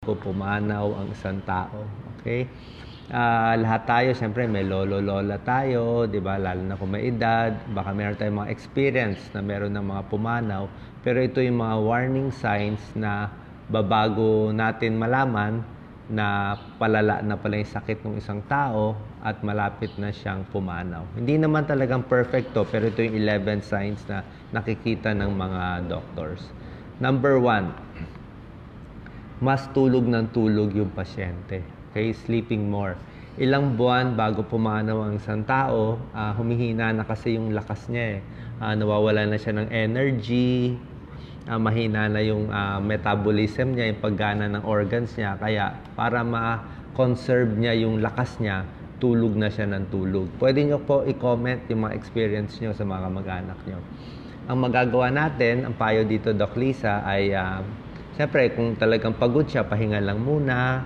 bago pumanaw ang isang tao. Okay? Ah, lahat tayo, siyempre may lolo-lola tayo, di ba? Lalo na kung may edad, baka meron tayong mga experience na meron ng mga pumanaw. Pero ito yung mga warning signs na babago natin malaman na palala na pala yung sakit ng isang tao at malapit na siyang pumanaw. Hindi naman talagang perfecto, pero ito yung 11 signs na nakikita ng mga doctors. Number one, mas tulog ng tulog yung pasyente. Okay, sleeping more. Ilang buwan bago pumanaw ang isang tao, ah, humihina na kasi yung lakas niya eh. Ah, nawawala na siya ng energy, ah, mahina na yung ah, metabolism niya, yung paggana ng organs niya. Kaya para ma-conserve niya yung lakas niya, tulog na siya ng tulog. Pwede niyo po i-comment yung mga experience niyo sa mga kamag-anak niyo. Ang magagawa natin, ang payo dito, Doc Lisa, ay ah, Siyempre, kung talagang pagod siya, pahinga lang muna.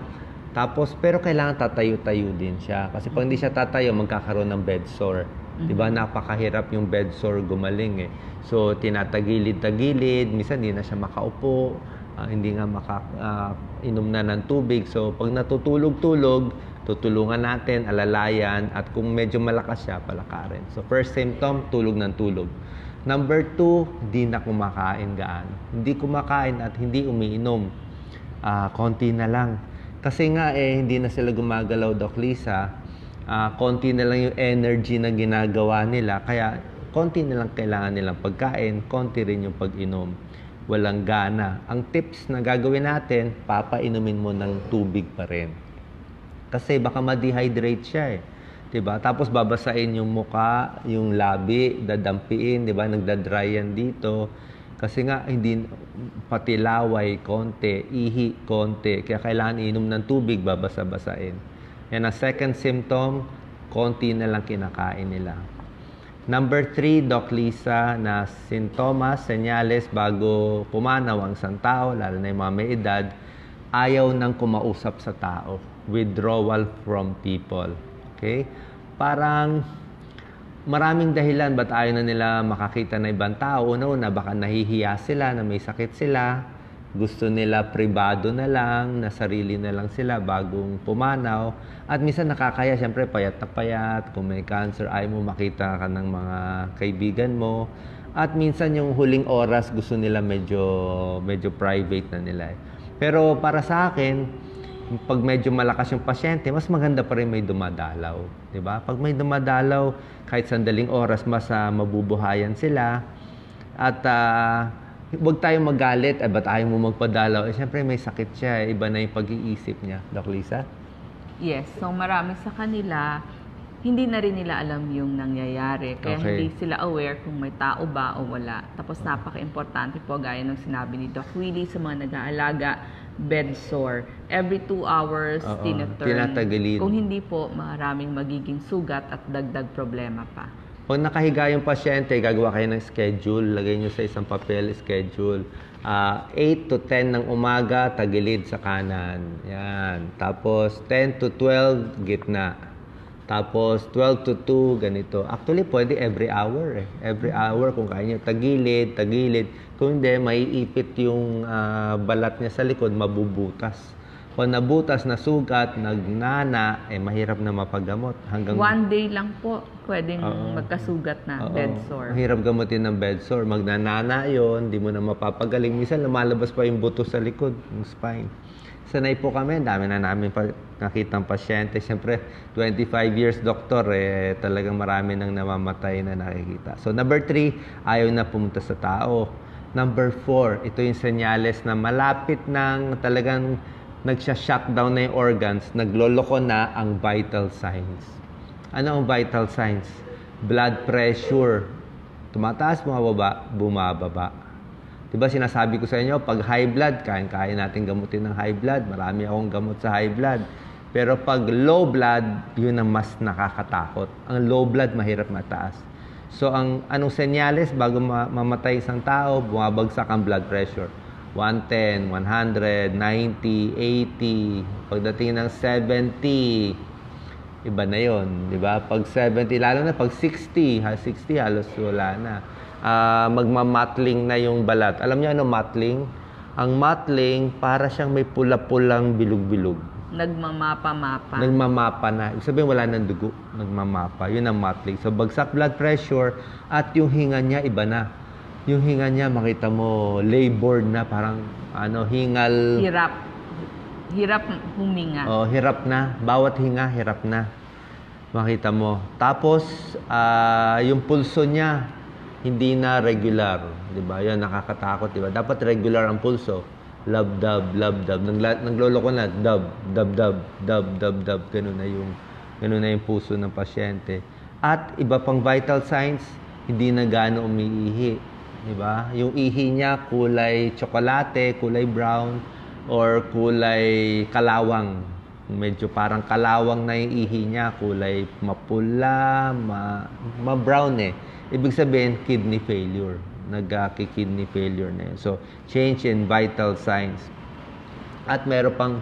Tapos, pero kailangan tatayo-tayo din siya. Kasi pag hindi siya tatayo, magkakaroon ng bed sore. Di ba? Napakahirap yung bed sore gumaling eh. So, tinatagilid-tagilid. Minsan, hindi na siya makaupo. ah, hindi nga maka, inom na ng tubig. So, pag natutulog-tulog, tutulungan natin, alalayan, at kung medyo malakas siya, palakarin. So, first symptom, tulog ng tulog. Number two, di na kumakain gaan. Hindi kumakain at hindi umiinom. Ah, konti na lang. Kasi nga eh, hindi na sila gumagalaw, Doc Lisa. Ah, konti na lang yung energy na ginagawa nila. Kaya, konti na lang kailangan nilang pagkain, konti rin yung pag-inom. Walang gana. Ang tips na gagawin natin, papainumin mo ng tubig pa rin. Kasi baka ma-dehydrate siya eh. 'Di ba? Tapos babasain yung muka, yung labi, dadampiin, 'di ba? Nagda-dry yan dito. Kasi nga hindi pati laway konti, ihi konti, kaya kailangan inom ng tubig babasa-basain. Yan ang second symptom, konti na lang kinakain nila. Number three, Doc Lisa, na sintomas, senyales bago pumanaw ang isang tao, lalo na yung mga may edad, ayaw nang kumausap sa tao. Withdrawal from people. Okay? Parang maraming dahilan ba't ayaw na nila makakita ng ibang tao. Una-una, baka nahihiya sila na may sakit sila. Gusto nila pribado na lang, na sarili na lang sila bagong pumanaw. At minsan nakakaya, siyempre payat na payat. Kung may cancer, ayaw mo makita ka ng mga kaibigan mo. At minsan yung huling oras, gusto nila medyo, medyo private na nila. eh. Pero para sa akin, pag medyo malakas yung pasyente, mas maganda pa rin may dumadalaw. 'di ba? Pag may dumadalaw, kahit sandaling oras, mas ah, mabubuhayan sila. At ah, huwag tayong magalit, eh, ba't ayaw mo magpadalaw? Eh, siyempre may sakit siya, eh. iba na yung pag-iisip niya. Doc Lisa? Yes, so marami sa kanila, hindi na rin nila alam yung nangyayari. Kaya Okay. hindi sila aware kung may tao ba o wala. Tapos napaka-importante po, gaya ng sinabi ni Doc Willie sa mga nag-aalaga, bed sore. Every two hours, Oo, tinatagilid. Kung hindi po, maraming magiging sugat at dagdag problema pa. Pag nakahiga yung pasyente, gagawa kayo ng schedule. Lagay nyo sa isang papel, schedule. Ah, 8 to 10 ng umaga, tagilid sa kanan. Yan. Tapos 10 to 12, gitna. Tapos 12 to 2, ganito. Actually, pwede every hour eh. Every hour, kung kaya nyo, tagilid, tagilid. Kung hindi, maiipit yung ah, balat niya sa likod, mabubutas. Kung nabutas, nasugat, nagnana, eh mahirap na mapagamot. Hanggang One day lang po, pwedeng Oo. magkasugat na, Oo. bed sore. Mahirap gamutin ng bed sore. Magnanana yon, di mo na mapapagaling. Minsan lumalabas pa yung buto sa likod, yung spine. Sanay po kami, dami na namin pa, nakitang pasyente. Siyempre, 25 years doktor, eh, talagang marami nang namamatay na nakikita. So, number three, ayaw na pumunta sa tao. Number four, ito yung senyales na malapit ng talagang nagsha-shutdown na yung organs, nagloloko na ang vital signs. Ano ang vital signs? Blood pressure. Tumataas, bumababa, bumababa. Diba sinasabi ko sa inyo, pag high blood, kain-kain natin gamutin ng high blood. Marami akong gamot sa high blood. Pero pag low blood, yun ang mas nakakatakot. Ang low blood, mahirap mataas. So, ang anong senyales bago ma- mamatay isang tao, bumabagsak ang blood pressure. 110, 100, 90, 80. Pagdating ng 70, iba na yon, di ba? Pag 70, lalo na pag 60, ha, 60 halos wala na. Ah, magmamatling na yung balat. Alam niyo ano matling? Ang matling, para siyang may pula-pulang bilog-bilog. Nagmamapa-mapa. Nagmamapa na. Ibig sabihin, wala ng dugo. Nagmamapa. Yun ang matling. So, bagsak blood pressure at yung hinga niya, iba na. Yung hinga niya, makita mo, labored na, parang ano, hingal. Hirap. Hirap huminga. Oh, hirap na. Bawat hinga, hirap na. Makita mo. Tapos, ah, yung pulso niya, hindi na regular. Di ba? Yan, nakakatakot. Di ba? Dapat regular ang pulso. Love, dub, love, dub. Nagla- nagloloko na. Dub, dub, dub, dub, dub, dub. Ganun na yung, ganun na yung puso ng pasyente. At iba pang vital signs, hindi na gaano umiihi. Di ba? Yung ihi niya, kulay tsokolate, kulay brown, or kulay kalawang. Medyo parang kalawang na yung ihi niya, kulay mapula, ma, ma-brown eh. Ibig sabihin, kidney failure. Nagka-kidney failure na yun. So, change in vital signs. At meron pang,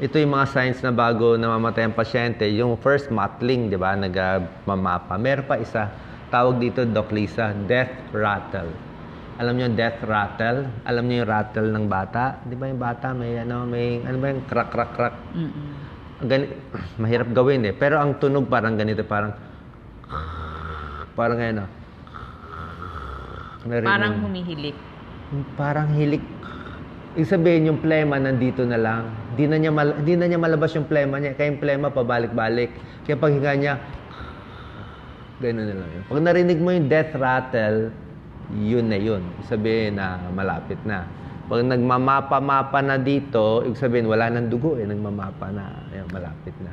ito yung mga signs na bago namamatay ang pasyente. Yung first, matling, di ba? Nagmamapa. Meron pa isa, tawag dito, Doc Lisa, death rattle. Alam niyo yung death rattle? Alam niyo yung rattle ng bata? Di ba yung bata may ano, may, ano ba yung crack, crack, crack? Mm-mm. Gani, mahirap gawin eh. Pero ang tunog parang ganito, parang, parang oh. Narinig- Parang humihilik. parang hilik. Ibig sabihin, yung plema nandito na lang. Di na niya, mal- di na niya malabas yung plema niya. Kaya yung plema pabalik-balik. Kaya pag higa niya, gano'n na lang yun. Pag narinig mo yung death rattle, yun na yun. Sabihin na malapit na. Pag nagmamapa-mapa na dito, ibig sabihin wala nang dugo eh. Nagmamapa na. Ayun, malapit na.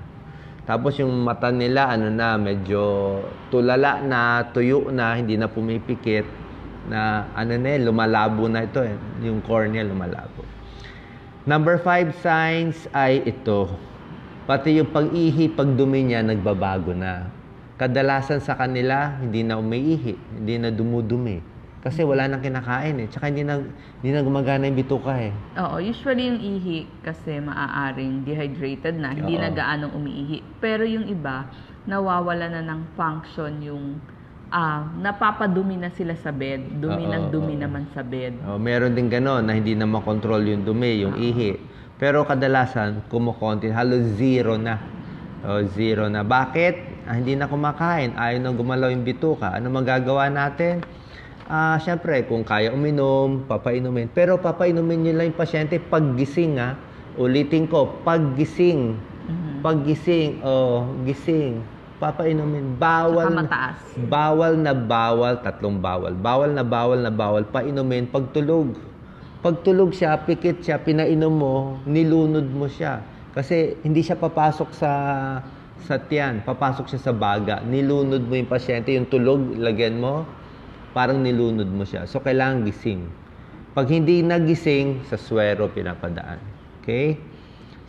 Tapos yung mata nila, ano na, medyo tulala na, tuyo na, hindi na pumipikit na ano na eh, lumalabo na ito eh. Yung cornea lumalabo. Number five signs ay ito. Pati yung pag-ihi, pagdumi niya, nagbabago na. Kadalasan sa kanila, hindi na umiihi, hindi na dumudumi. Kasi wala nang kinakain eh. Tsaka hindi na, hindi na gumagana yung bituka eh. Oo, usually yung ihi kasi maaaring dehydrated na, hindi Oo. na gaanong umiihi. Pero yung iba, nawawala na ng function yung ah, napapadumi na sila sa bed. Dumi Oo, ng dumi oo. naman sa bed. Oh, meron din gano'n na hindi na makontrol yung dumi, yung ihi. Pero kadalasan, kumukonti, halos zero na. Oh, zero na. Bakit? Ah, hindi na kumakain. Ayaw na gumalaw yung bituka. Ano magagawa natin? Ah, syempre, kung kaya uminom, papainumin. Pero papainumin nyo lang yung pasyente paggising, ha? Ulitin ko, paggising. Mhm. Paggising, oh, gising. Papainumin. Bawal. Saka mataas. Bawal na bawal, tatlong bawal. Bawal na bawal na bawal, painumin pagtulog. Pagtulog siya, pikit siya, pinainom mo, nilunod mo siya. Kasi hindi siya papasok sa sa tiyan, papasok siya sa baga. Nilunod mo yung pasyente, yung tulog, lagyan mo, parang nilunod mo siya. So, kailangan gising. Pag hindi nagising, sa swero pinapadaan. Okay?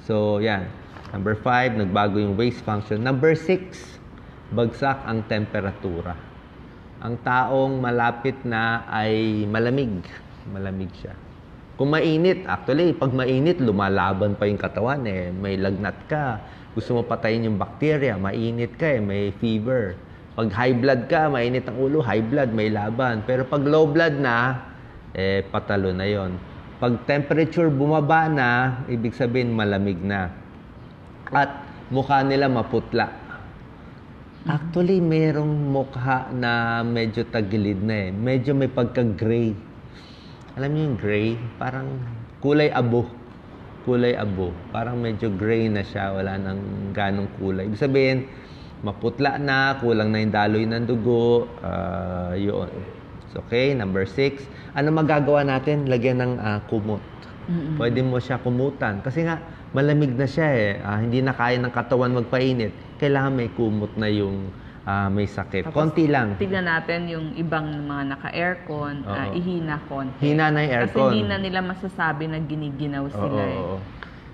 So, yan. Number five, nagbago yung waist function. Number six, bagsak ang temperatura. Ang taong malapit na ay malamig. Malamig siya. Kung mainit, actually, pag mainit, lumalaban pa yung katawan eh. May lagnat ka. Gusto mo patayin yung bacteria. Mainit ka eh, may fever. Pag high blood ka, mainit ang ulo, high blood, may laban. Pero pag low blood na, eh, patalo na yon. Pag temperature bumaba na, ibig sabihin malamig na. At mukha nila maputla. Actually, merong mukha na medyo tagilid na eh. Medyo may pagka-gray. Alam niyo yung gray? Parang kulay abo. Kulay abo. Parang medyo gray na siya. Wala nang ganong kulay. Ibig sabihin, maputla na, kulang na yung daloy ng dugo. ah, yun. So, okay, number six. Ano magagawa natin? Lagyan ng ah, kumot. Mm-mm. Pwede mo siya kumutan. Kasi nga, malamig na siya eh. Ah, hindi na kaya ng katawan magpainit. Kailangan may kumot na yung ah, may sakit. Tapos, Konti lang. Tignan natin yung ibang mga naka-aircon, Oo. ihina konti. Hina na yung Kasi aircon. hindi na nila masasabi na giniginaw Oo, sila eh. oo.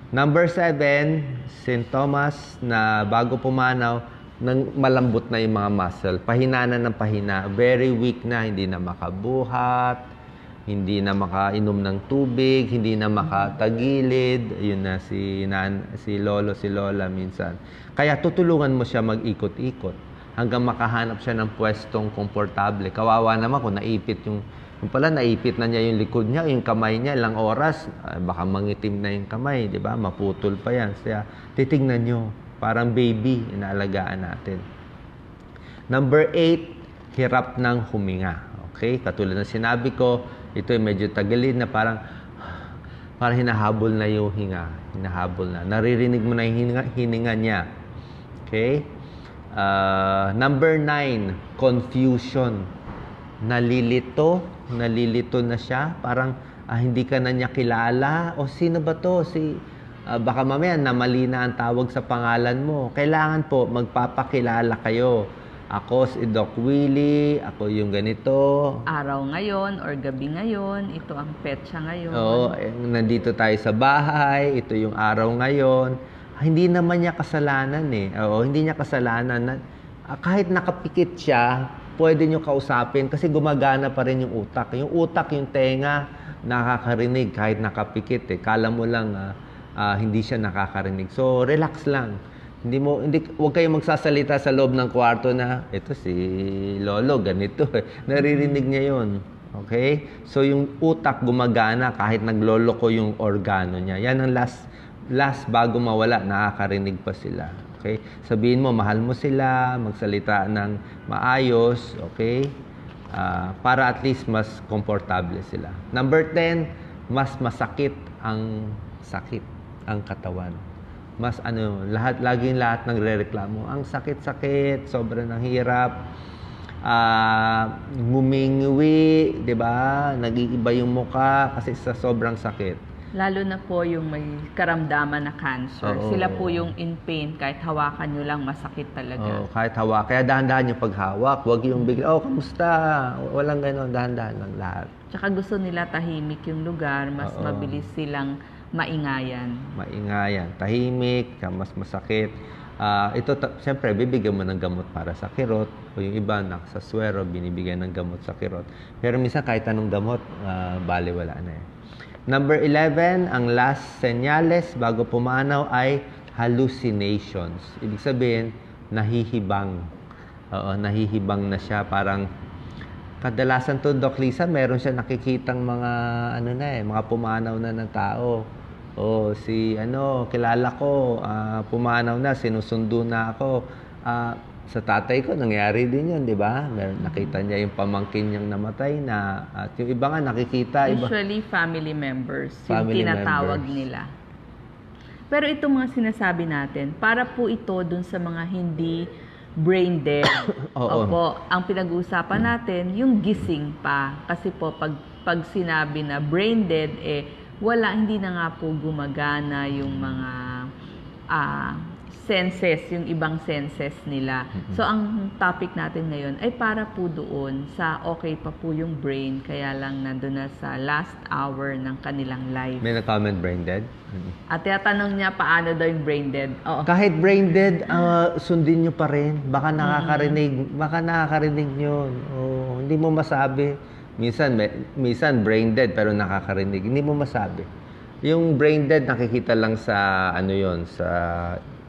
Number seven, sintomas na bago pumanaw, nang malambot na yung mga muscle. Pahina na ng pahina. Very weak na, hindi na makabuhat, hindi na makainom ng tubig, hindi na makatagilid. Yun na si, nan, si lolo, si lola minsan. Kaya tutulungan mo siya mag-ikot-ikot hanggang makahanap siya ng pwestong komportable. Kawawa naman kung naipit yung Yung pala, naipit na niya yung likod niya, yung kamay niya, ilang oras, ah, baka mangitim na yung kamay, di ba? Maputol pa yan. Kaya titignan nyo, parang baby, inaalagaan natin. Number eight, hirap ng huminga. Okay? Katulad ng sinabi ko, ito ay medyo tagalin na parang parang hinahabol na yung hinga. Hinahabol na. Naririnig mo na yung hininga, hininga niya. Okay? Ah, number nine, confusion. Nalilito. Nalilito na siya. Parang ah, hindi ka na niya kilala. O sino ba to? Si, ah, baka mamaya namali na ang tawag sa pangalan mo. Kailangan po magpapakilala kayo. Ako si Doc Willie, ako yung ganito, Araw ngayon or gabi ngayon, ito ang petsa ngayon. Oo, nandito tayo sa bahay, ito yung araw ngayon. Ah, hindi naman niya kasalanan eh. Oo, hindi niya kasalanan. Na, ah, kahit nakapikit siya, pwede niyo kausapin kasi gumagana pa rin yung utak. Yung utak, yung tenga, nakakarinig kahit nakapikit eh. Kala mo lang ah, ah, hindi siya nakakarinig. So, relax lang. Hindi mo hindi wag kayong magsasalita sa loob ng kwarto na ito si lolo ganito. eh." Naririnig niya 'yon. Okay? So yung utak gumagana kahit naglolo ko yung organo niya. Yan ang last last bago mawala nakakarinig pa sila. Okay? Sabihin mo mahal mo sila, magsalita ng maayos, okay? Ah, para at least mas komportable sila. Number 10, mas masakit ang sakit ang katawan mas ano, lahat laging lahat nagrereklamo. Ang sakit-sakit, sobrang ng hirap. Ah, ngumingwi, 'di ba? Nag-iiba yung muka kasi sa sobrang sakit. Lalo na po yung may karamdaman na cancer. Oo. Sila po yung in pain, kahit hawakan nyo lang, masakit talaga. Oh, kahit hawak. Kaya dahan-dahan yung paghawak. Huwag yung bigla, oh, kamusta? Walang ganon. Dahan-dahan lang lahat. Tsaka gusto nila tahimik yung lugar, mas Oo. mabilis silang maingayan. Maingayan. Tahimik, mas masakit. Ah, ito, ta- siyempre, bibigyan mo ng gamot para sa kirot. O yung iba, sa swero, binibigyan ng gamot sa kirot. Pero minsan, kahit anong gamot, ah, bali wala na eh. Number 11, ang last senyales bago pumanaw ay hallucinations. Ibig sabihin, nahihibang. Oo, nahihibang na siya. Parang, kadalasan to, Doc Lisa, meron siya nakikitang mga, ano na eh, mga pumanaw na ng tao. O si, ano, kilala ko, ah, pumanaw na, sinusundo na ako. Ah, sa tatay ko, nangyari din yun, di ba? Meron, nakita niya yung pamangkin niyang namatay na, at yung iba nga nakikita, iba. Usually, family members, Family yung tinatawag members. nila. Pero itong mga sinasabi natin, para po ito dun sa mga hindi brain dead. Oo. Opo, ang pinag-uusapan natin, yung gising pa. Kasi po, pag, pag sinabi na brain dead, eh, wala, hindi na nga po gumagana yung mga ah, senses, yung ibang senses nila. So, ang topic natin ngayon ay para po doon sa okay pa po yung brain, kaya lang nandun na sa last hour ng kanilang life. May na-comment brain dead? Mhm. At tinatanong niya paano daw yung brain dead. Oo. Kahit brain dead, ah, sundin nyo pa rin. Baka nakakarinig. Baka nakakarinig yun. Oh, hindi mo masabi. Minsan, may- minsan brain dead pero nakakarinig. Hindi mo masabi. Yung brain dead nakikita lang sa ano yon sa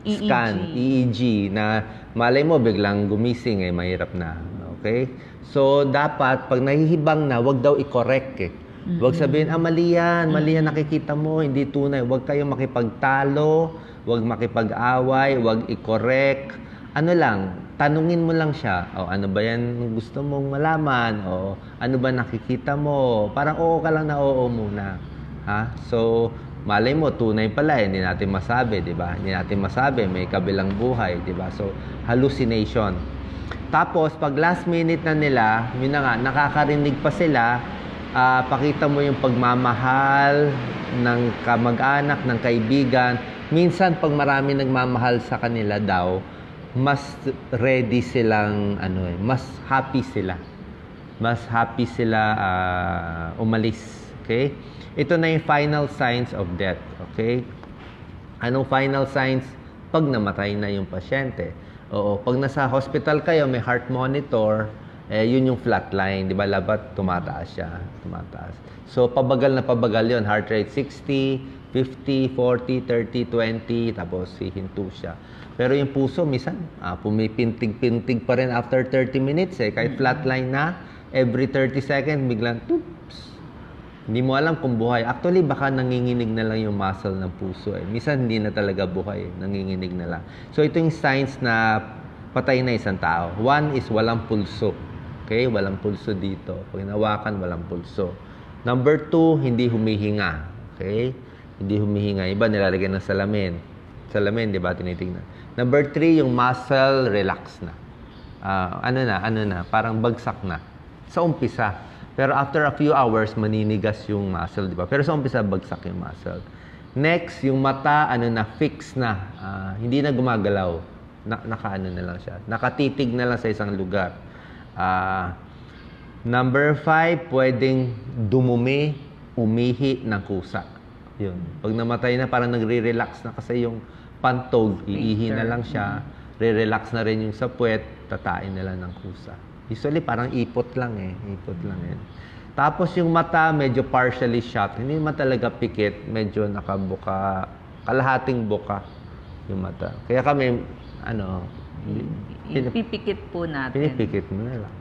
EEG. scan, EEG na malay mo biglang gumising eh mahirap na. Okay? So dapat pag nahihibang na, wag daw i-correct eh. Wag sabihin, ah, mali yan, mali yan nakikita mo, hindi tunay. Huwag kayong makipagtalo, huwag makipag-away, huwag i-correct. Ano lang, tanungin mo lang siya, o ano ba yan gusto mong malaman, o ano ba nakikita mo. Parang oo ka lang na oo muna. Ha? So, malay mo, tunay pala, eh, hindi natin masabi, di ba? Hindi natin masabi, may kabilang buhay, di ba? So, hallucination. Tapos, pag last minute na nila, yun na nga, nakakarinig pa sila, ah, pakita mo yung pagmamahal ng kamag-anak, ng kaibigan. Minsan, pag marami nagmamahal sa kanila daw, mas ready silang, ano eh, mas happy sila. Mas happy sila ah, umalis. Okay? Ito na yung final signs of death. Okay? Anong final signs? Pag namatay na yung pasyente. Oo, pag nasa hospital kayo, may heart monitor, eh, yun yung flatline, di ba? Labat, tumataas siya. Tumataas. So, pabagal na pabagal yun. Heart rate 60, 50, 40, 30, 20, tapos hihinto siya. Pero yung puso, minsan, ah, pumipintig-pintig pa rin after 30 minutes eh. Kahit flatline na, every 30 seconds, biglang, oops, hindi mo alam kung buhay. Actually, baka nanginginig na lang yung muscle ng puso. Eh. Minsan, hindi na talaga buhay. Eh. Nanginginig na lang. So, ito yung signs na patay na isang tao. One is walang pulso. Okay? Walang pulso dito. Pag hinawakan, walang pulso. Number two, hindi humihinga. Okay? Hindi humihinga. Iba nilalagay ng salamin. Salamin, di ba? Tinitingnan. Number three, yung muscle relax na. Ah, ano na, ano na, parang bagsak na. Sa umpisa. Pero after a few hours, maninigas yung muscle, di ba? Pero sa umpisa, bagsak yung muscle. Next, yung mata, ano na, fix na. Ah, hindi na gumagalaw. Na, nakaano na lang siya. Nakatitig na lang sa isang lugar. Ah, number five, pwedeng dumumi, umihi ng kusa. Yun. Pag namatay na, parang nagre-relax na kasi yung pantog, iihi na lang siya. Re-relax na rin yung sa puwet, tatain na lang ng kusa. Usually, parang ipot lang eh. Ipot lang eh. Tapos yung mata, medyo partially shut. Hindi naman talaga pikit. Medyo nakabuka, kalahating buka yung mata. Kaya kami, ano, Ipipikit po natin. pinipikit mo na lang.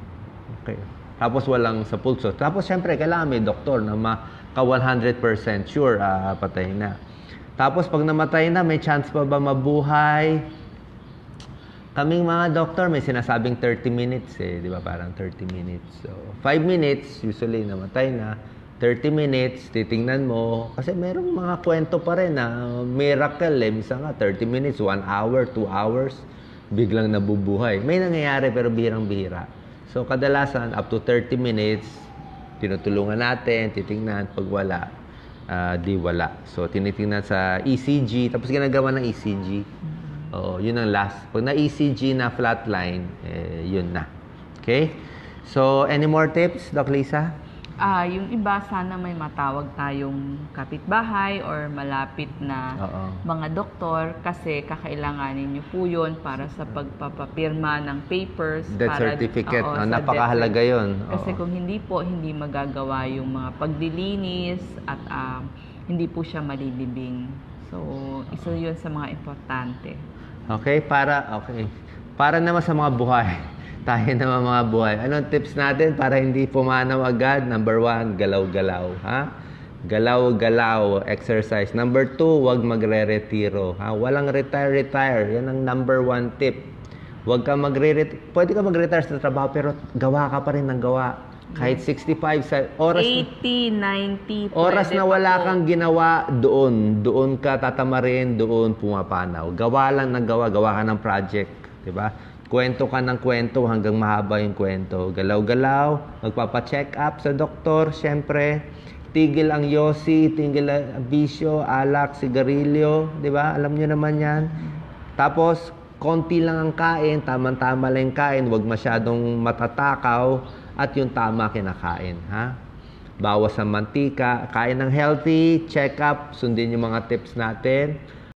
Okay. Tapos walang sa pulso. Tapos syempre, kailangan may doktor na maka 100% sure ah, patay na. Tapos pag namatay na, may chance pa ba mabuhay? Kaming mga doktor, may sinasabing 30 minutes eh. Di ba? Parang 30 minutes. So, 5 minutes, usually namatay na. 30 minutes, titingnan mo. Kasi merong mga kwento pa rin na miracle eh. Minsan nga, 30 minutes, 1 hour, 2 hours, biglang nabubuhay. May nangyayari pero bihirang-bihira. So, kadalasan, up to 30 minutes, tinutulungan natin, titingnan. Pag wala, ah, di wala. So, tinitingnan sa ECG, tapos ginagawa ng ECG. Oo, yun ang last. Pag na-ECG na flatline, eh, yun na. Okay? So, any more tips, Doc Lisa? Ah, yung iba sana may matawag tayong kapitbahay or malapit na Oo. mga doktor kasi kakailanganin niyo po yun para sa pagpapapirma ng papers. Death para, certificate. Oo, sa napakahalaga death yun. cert- Kasi Oo. kung hindi po, hindi magagawa yung mga pagdilinis at ah, hindi po siya malilibing. So, isa yun sa mga importante. Okay, para okay. Para naman sa mga buhay. Tayo naman mga buhay. Anong tips natin para hindi pumanaw agad? Number one, galaw-galaw, ha? Galaw-galaw, exercise. Number two, huwag magre-retiro, ha? Walang retire-retire. Yan ang number one tip. Huwag ka magre-retire. Pwede ka mag-retire sa trabaho, pero gawa ka pa rin ng gawa. Kahit 65 sa oras 80, 90, Oras pwede na pa wala po. kang ginawa, doon. Doon ka tatamarin, doon pumapanaw. Gawa lang ng gawa, gawa ka ng project. di ba? Kwento ka ng kwento hanggang mahaba yung kwento. Galaw-galaw, magpapa-check up sa doktor, syempre. Tigil ang yosi, tigil ang bisyo, alak, sigarilyo, di ba? Alam nyo naman yan. Tapos, konti lang ang kain, tamang-tama lang yung kain, huwag masyadong matatakaw, at yung tama kinakain, ha? Bawas ang mantika, kain ng healthy, check up, sundin yung mga tips natin.